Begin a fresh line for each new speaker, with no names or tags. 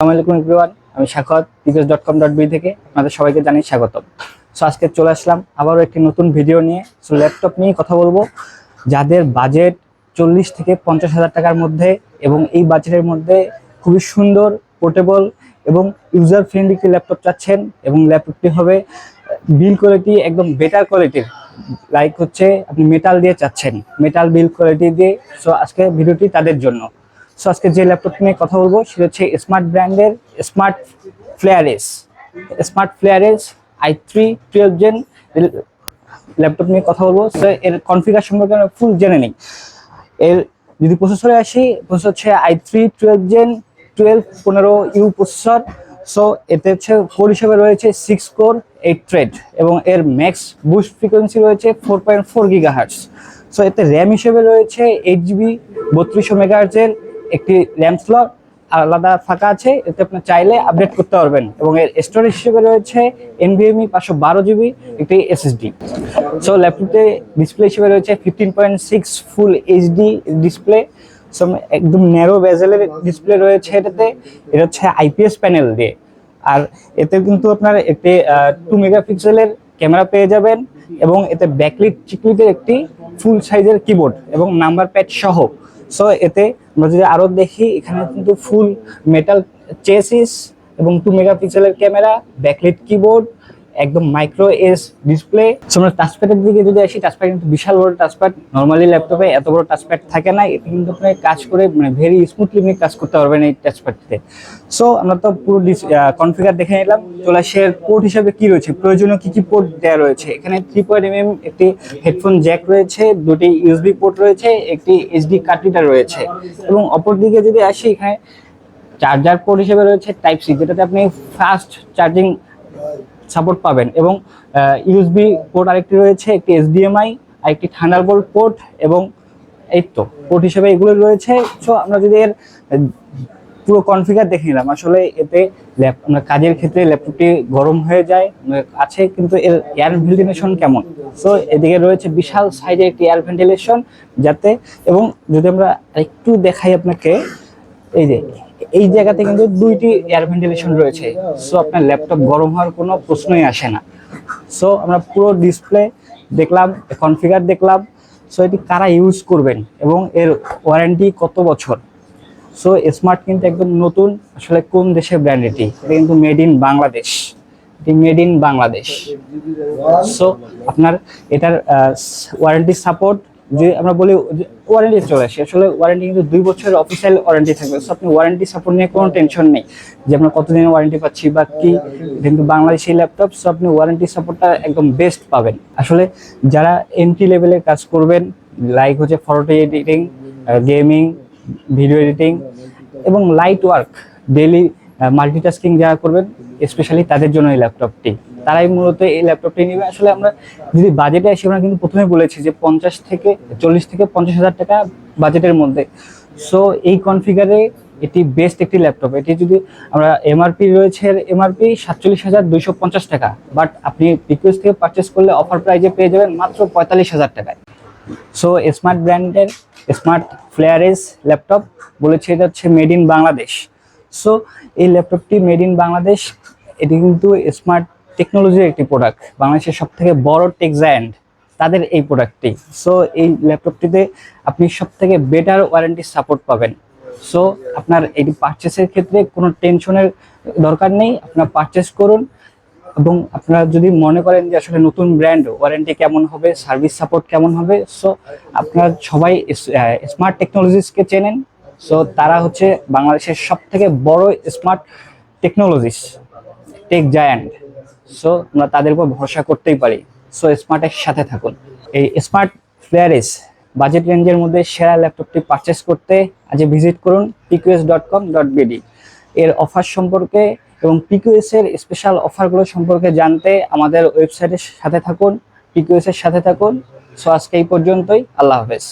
আমি স্বাগত picks dot com dot B থেকে আপনাদের সবাইকে জানাই স্বাগতম। সো আজকে চলে আসলাম আবারও একটি নতুন ভিডিও নিয়ে। সো ল্যাপটপ নিয়ে কথা বলব। যাদের বাজেট চল্লিশ থেকে পঞ্চাশ হাজার টাকার মধ্যে এবং এই বাজেটের মধ্যে খুবই সুন্দর পোর্টেবল এবং ইউজার ফ্রেন্ডলি একটি ল্যাপটপ চাচ্ছেন এবং ল্যাপটপটি হবে বিল কোয়ালিটি একদম বেটার কোয়ালিটির লাইক হচ্ছে, আপনি মেটাল দিয়ে চাচ্ছেন। মেটাল বিল কোয়ালিটি দিয়ে। সো আজকে ভিডিওটি তাদের জন্য। সো আজকে যে ল্যাপটপ নিয়ে কথা বলব, সেটা হচ্ছে স্মার্ট ব্র্যান্ডের Smart Flares Smart Flares I three twelve gen laptop নিয়ে কথা বলব। সো এর কনফিগার সম্পর্কে আমরা ফুল জেনে নিই। এর যদি প্রসেসরে আসি প্রসেসর হচ্ছে I three twelve gen twelve পনেরো ইউ প্রসেসর সো এতে হচ্ছে কোর হিসেবে রয়েছে সিক্স কোর এইট থ্রেড এবং এর ম্যাক্স বুস্ট ফ্রিকোয়েন্সি রয়েছে four point four giga hertz so এতে র্যাম হিসেবে রয়েছে এইট জিবি বত্রিশশো মেগাহার্জের একটি র্যাম স্লট আলাদা ফাঁকা আছে, এতে আপনি চাইলে আপডেট করতে পারবেন। এবং এর স্টোরেজ হিসেবে রয়েছে এনভিএমই পাঁচশো বারো জিবি একটি এসএসডি সো ল্যাপটপে ডিসপ্লে হিসেবে রয়েছে fifteen point six full HD display so একদম ন্যারো বেজেলের ডিসপ্লে রয়েছে এটাতে। এটা হচ্ছে আইপিএস প্যানেল দিয়ে। আর এতে কিন্তু আপনার একটি টু মেগাপিক্সেলের ক্যামেরা পেয়ে যাবেন এবং এতে ব্যাকলিট চিকলিটের একটি ফুল সাইজের কিবোর্ড এবং নাম্বার প্যাড সহ। সো এতে আমরা যদি আরও দেখি, এখানে কিন্তু ফুল মেটাল চেসিস এবং টু মেগাপিক্সেলের ক্যামেরা ব্যাকলেট কিবোর্ড একদম মাইক্রো এস ডিসপ্লে আমরা টাচপ্যাডের দিকে যদি আসি টাচপ্যাড কিন্তু বিশাল বড় টাচপ্যাড নর্মালি ল্যাপটপে এত বড় টাচপ্যাড থাকে না, এতে কিন্তু আপনি কাজ করে মানে ভেরি স্মুথলি আপনি কাজ করতে পারবেন এই টাচপ্যাডটিতে সো আমরা তো পুরো কনফিগার দেখে নিলাম। চলে আসে পোর্ট হিসাবে কি রয়েছে? প্রয়োজনীয় কি কি পোর্ট দেওয়া রয়েছে? এখানে থ্রি পয়েন্ট এম একটি হেডফোন জ্যাক রয়েছে, দুটি ইউএসবি পোর্ট রয়েছে, একটি এইচডি কার্ড রয়েছে। এবং অপর দিকে যদি আসি, এখানে চার্জার পোর্ট হিসেবে রয়েছে টাইপ সি যেটাতে আপনি ফাস্ট চার্জিং সাপোর্ট পাবেন এবং ইউএসবি পোর্ট আরেকটি রয়েছে, একটি এইচডিএমআই আরেকটি থান্ডারবোল্ট পোর্ট এবং এই তো পোর্ট হিসেবে এগুলো রয়েছে। সো আমরা যদি এর পুরো কনফিগার দেখে নিলাম, আসলে এতে ল্যাপ আমরা কাজের ক্ষেত্রে ল্যাপটপটি গরম হয়ে যায় আছে কিন্তু এর এয়ার ভেন্টিলেশন কেমন? সো এদিকে রয়েছে বিশাল সাইজের একটি এয়ার ভেন্টিলেশন যাতে এবং যদি আমরা একটু দেখাই আপনাকে, এই যে এই জায়গাতে কিন্তু দুইটি এয়ার ভেন্টিলেশন রয়েছে। সো আপনার ল্যাপটপ গরম হওয়ার কোনো প্রশ্নই আসে না। সো আমরা পুরো ডিসপ্লে দেখলাম কনফিগার দেখলাম। সো এটি কারা ইউজ করবেন এবং এর ওয়ারেন্টি কত বছর? সো স্মার্ট কিন্তু একদম নতুন, আসলে কোন দেশের ব্র্যান্ড এটি? এটা কিন্তু মেড ইন বাংলাদেশ। এটি মেড ইন বাংলাদেশ। সো আপনার, এটার ওয়ারেন্টি সাপোর্ট যে আমরা বলি ওয়ারেন্টি চলে আসে, আসলে ওয়ারেন্টি কিন্তু দুই বছরের অফিসিয়াল ওয়ারেন্টি থাকবে। সো আপনি ওয়ারেন্টি সাপোর্ট নিয়ে কোনো টেনশন নেই যে আমরা কতদিনের ওয়ারেন্টি পাচ্ছি বা কি। কিন্তু বাংলাদেশি ল্যাপটপ সো আপনি ওয়ারেন্টি সাপোর্টটা একদম বেস্ট পাবেন। আসলে যারা এন্ট্রি লেভেলের কাজ করবেন লাইক হচ্ছে photo editing gaming video editing এবং লাইট ওয়ার্ক ডেলি মাল্টিটাস্কিং যারা করবেন স্পেশালি তাদের জন্য এই ল্যাপটপটি তারাই মূলত এই ল্যাপটপটি নেবে। আসলে আমরা যদি বাজেটে আসি, আমরা কিন্তু প্রথমে বলেছি যে পঞ্চাশ থেকে চল্লিশ থেকে পঞ্চাশ হাজার টাকা বাজেটের মধ্যে। সো এই কনফিগারে এটি বেস্ট একটি ল্যাপটপ। এটি যদি আমরা এমআরপি রয়েছে এমআরপি সাতচল্লিশ হাজার দুইশো পঞ্চাশ টাকা। বাট আপনি রিকোয়েস্ট থেকে পারচেস করলে অফার প্রাইজে পেয়ে যাবেন মাত্র পঁয়তাল্লিশ হাজার টাকায়। সো স্মার্ট ব্র্যান্ডের স্মার্ট ফ্লেয়ারেস ল্যাপটপ, বলেছে এটা হচ্ছে মেড ইন বাংলাদেশ সো এই ল্যাপটপটি মেড ইন বাংলাদেশ এটি কিন্তু স্মার্ট টেকনোলজির একটি প্রোডাক্ট বাংলাদেশের সব থেকে বড় টেক জায়ান্ট তাদের এই প্রোডাক্টটি সো এই ল্যাপটপটিতে আপনি সব থেকে বেটার ওয়ারেন্টি সাপোর্ট পাবেন। সো আপনার এটি পারচেসের ক্ষেত্রে কোনো টেনশনের দরকার নেই, আপনার পারচেস করুন এবং আপনারা যদি মনে করেন যে আসলে নতুন ব্র্যান্ড ওয়ারেন্টি কেমন হবে সার্ভিস সাপোর্ট কেমন হবে সো আপনারা সবাই স্মার্ট টেকনোলজিসকে চেনেন। সো তারা হচ্ছে বাংলাদেশের সব থেকে বড় Smart Technologies tech giant so আমরা তাদের উপর ভরসা করতেই পারি। সো স্মার্টের সাথে থাকুন। এই স্মার্ট ফ্লেয়ারিস বাজেট রেঞ্জের মধ্যে সেরা ল্যাপটপটি পারচেস করতে আজ ভিজিট করুন PQS dot com dot BD এর অফার সম্পর্কে এবং পিকিউএস এর স্পেশাল অফারগুলো সম্পর্কে জানতে আমাদের ওয়েবসাইটের সাথে থাকুন পিকিউএস এর সাথে থাকুন। সো আজকে এই পর্যন্তই। আল্লাহ হাফেজ।